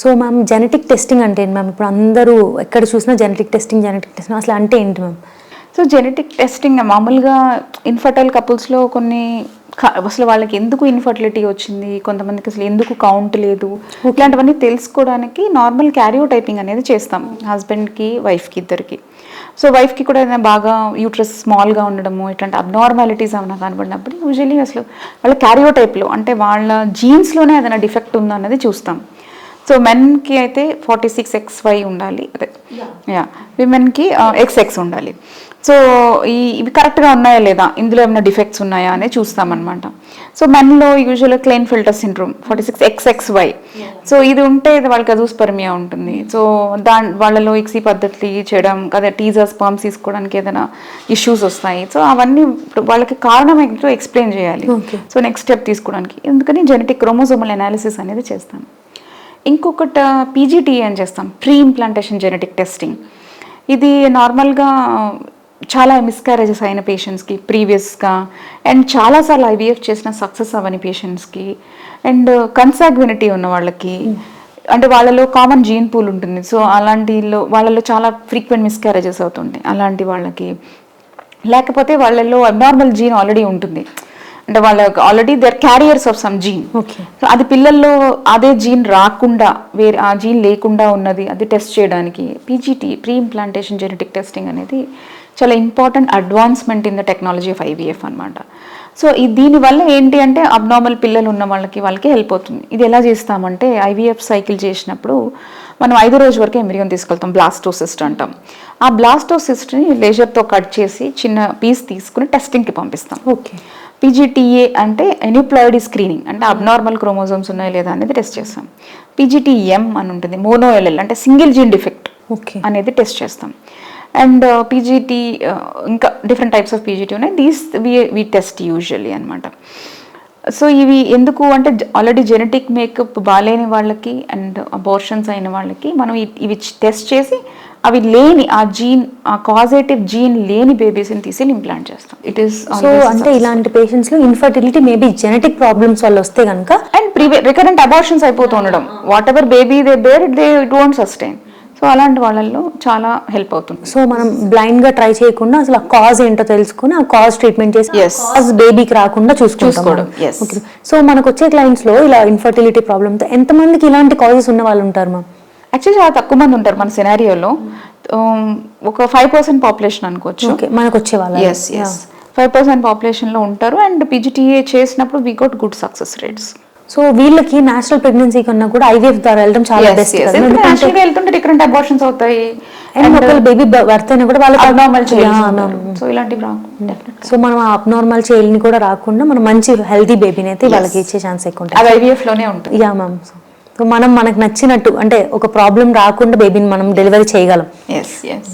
So ma'am genetic testing అంటే ఏంటి ma'am? ఇప్పుడు అందరూ ఎక్కడ చూసినా జెనెటిక్ టెస్టింగ్ జెనెటిక్ టెస్టింగ్ అసలు అంటే ఏంటి మ్యామ్? సో జెనెటిక్ టెస్టింగ్ మామూలుగా ఇన్ఫర్టైల్ కపుల్స్లో కొన్ని అసలు వాళ్ళకి ఎందుకు ఇన్ఫర్టిలిటీ వచ్చింది? కొంతమందికి అసలు ఎందుకు కౌంట్ లేదు? ఇట్లాంటివన్నీ తెలుసుకోవడానికి నార్మల్ క్యారియో టైపింగ్ అనేది చేస్తాం. హస్బెండ్కి వైఫ్కి ఇద్దరికి. సో వైఫ్కి కూడా ఏదైనా బాగా యూట్రస్ స్మాల్గా ఉండడము ఇట్లాంటి అబ్నార్మాలిటీస్ ఏమైనా కనబడినప్పుడు యూజువలీ అసలు వాళ్ళ క్యారియో టైప్లో అంటే వాళ్ళ జీన్స్లోనే ఏదైనా డిఫెక్ట్ ఉందో అనేది చూస్తాం. సో మెన్కి అయితే ఫార్టీ సిక్స్ ఎక్స్ వై ఉండాలి. అదే. యా విమెన్కి ఎక్స్ ఎక్స్ ఉండాలి. సో ఈ ఇవి కరెక్ట్గా ఉన్నాయా లేదా? ఇందులో ఏమైనా డిఫెక్ట్స్ ఉన్నాయా అనేది చూస్తామన్నమాట. సో మెన్లో యూజువల్గా Klinefelter syndrome forty six X X Y so ఇది ఉంటే ఇది వాళ్ళకి అజూస్పర్మియా ఉంటుంది. సో దా వాళ్ళలో ఇక్సీ పద్ధతి చేయడం అదే టీజర్ స్పర్మ్స్ తీసుకోవడానికి ఏదైనా ఇష్యూస్ వస్తాయి. సో అవన్నీ వాళ్ళకి కారణం ఏంటో ఎక్స్ప్లెయిన్ చేయాలి. సో నెక్స్ట్ స్టెప్ తీసుకోవడానికి. ఎందుకని జెనెటిక్ క్రోమోజోమల్ అనాలిసిస్ అనేది చేస్తాం ఇంకొకటి పీజీటీ అని చేస్తాం. ప్రీ ఇంప్లాంటేషన్ జెనెటిక్ టెస్టింగ్ ఇది నార్మల్గా చాలా మిస్క్యారేజెస్ అయిన పేషెంట్స్కి ప్రీవియస్గా అండ్ చాలాసార్లు ఐవీఎఫ్ చేసిన సక్సెస్ అవ్వని పేషెంట్స్కి అండ్ కన్సాగ్వినిటీ ఉన్న వాళ్ళకి అంటే వాళ్ళలో కామన్ జీన్ పూల్ ఉంటుంది. సో అలాంటిలో వాళ్ళలో చాలా ఫ్రీక్వెంట్ మిస్క్యారేజెస్ అవుతుంటాయి. అలాంటి వాళ్ళకి. లేకపోతే వాళ్ళలో అబ్నార్మల్ జీన్ ఆల్రెడీ ఉంటుంది. అంటే వాళ్ళ already they are carriers of some gene okay so అది పిల్లల్లో అదే జీన్ రాకుండా వేరే ఆ జీన్ లేకుండా ఉన్నది అది టెస్ట్ చేయడానికి PGT pre implantation genetic testing అనేది చాలా important advancement in the technology of IVF అనమాట సో ఈ దీనివల్ల ఏంటి అంటే అబ్నార్మల్ పిల్లలు ఉన్న వాళ్ళకి వాళ్ళకి హెల్ప్ అవుతుంది. ఇది ఎలా చేస్తామంటే ఐవీఎఫ్ సైకిల్ చేసినప్పుడు మనం ఐదో రోజు వరకు ఎంబ్రియోన్ తీసుకెళ్తాం బ్లాస్టోసిస్ట్ అంటాం. ఆ బ్లాస్టోసిస్ట్ని లేజర్తో కట్ చేసి చిన్న పీస్ తీసుకుని టెస్టింగ్కి పంపిస్తాం. ఓకే పీజీటీఏ అంటే ఎన్యూప్లాయిడ్ స్క్రీనింగ్ అంటే అబ్నార్మల్ క్రోమోజోమ్స్ ఉన్నాయా లేదా అనేది టెస్ట్ చేస్తాం. పీజీటీఎం అని ఉంటుంది మోనోఎల్ఎల్ అంటే సింగిల్ జీన్ డిఫెక్ట్ ఓకే. అనేది టెస్ట్ చేస్తాం. అండ్ పీజీటీ ఇంకా డిఫరెంట్ టైప్స్ ఆఫ్ పీజీటీ ఉన్నాయి. These we we test usually అనమాట సో ఇవి ఎందుకు అంటే ఆల్రెడీ జెనెటిక్ మేకప్ బాగాలేని వాళ్ళకి అండ్ అబోర్షన్స్ అయిన వాళ్ళకి మనం ఇవి టెస్ట్ చేసి అవి లేని ఆ జీన్ ఆ కాజేటివ్ జీన్ లేని బేబీస్ని తీసి ఇంప్లాంట్ చేస్తాం. ఇట్ ఈస్ సో అంటే ఇలాంటి పేషెంట్స్లో ఇన్ఫర్టిలిటీ మేబీ జెనెటిక్ ప్రాబ్లమ్స్ వల్ల వస్తే కనుక అండ్ ప్రీవియ రికరెంట్ అబార్షన్స్ అయిపోతూ ఉండడం. Whatever baby they bear they it won't sustain so అలాంటి వాళ్ళల్లో చాలా హెల్ప్ అవుతుంది. సో మనం బ్లైండ్గా ట్రై చేయకుండా అసలు ఆ కాజ్ ఏంటో తెలుసుకుని ఆ కాజ్ ట్రీట్మెంట్ చేసి. కాజ్ బేబీకి రాకుండా చూసుకోవడం. సో మనకు వచ్చే క్లయింట్స్లో ఇలా ఇన్ఫర్టిలిటీ ప్రాబ్లమ్తో ఎంత మందికి ఇలాంటి కాజెస్ ఉన్న వాళ్ళు ఉంటారు మ్యామ్ యాక్చువల్లీ చాలా తక్కువ మంది ఉంటారు మన సినారియోలో ఒక ఫైవ్ పర్సెంట్ పాపులేషన్ అనుకోవచ్చు. ఓకే మనకు వచ్చే వాళ్ళ ఎస్ ఎస్ ఫైవ్ పర్సెంట్ పాపులేషన్లో ఉంటారు అండ్ పీజీటీఏ చేసినప్పుడు we got good success rates so వీళ్ళకి నేచురల్ ప్రెగ్నెన్సీ కన్నా కూడా ఐవీఎఫ్ ద్వారా వెళ్ళడం చాలా బెస్ట్ వెళ్తుంటే డిఫరెంట్ అబార్షన్స్ అవుతాయి. అండ్ ఒకవేళ బేబీ బర్త్ అయినా కూడా వాళ్ళకి అబ్నార్మల్. సో ఇలాంటివి సో మనం అబ్నార్మల్ చైల్డ్ని కూడా రాకుండా మనం మంచి హెల్తీ బేబీని అయితే వాళ్ళకి ఇచ్చే ఛాన్స్ ఎక్కువ ఉంటుంది. అది ఐవీఎఫ్లోనే ఉంటుంది. యా మ్యామ్ సో మనం మనకు నచ్చినట్టు అంటే ఒక ప్రాబ్లం రాకుండా బేబీని మనం డెలివరీ చేయగలం.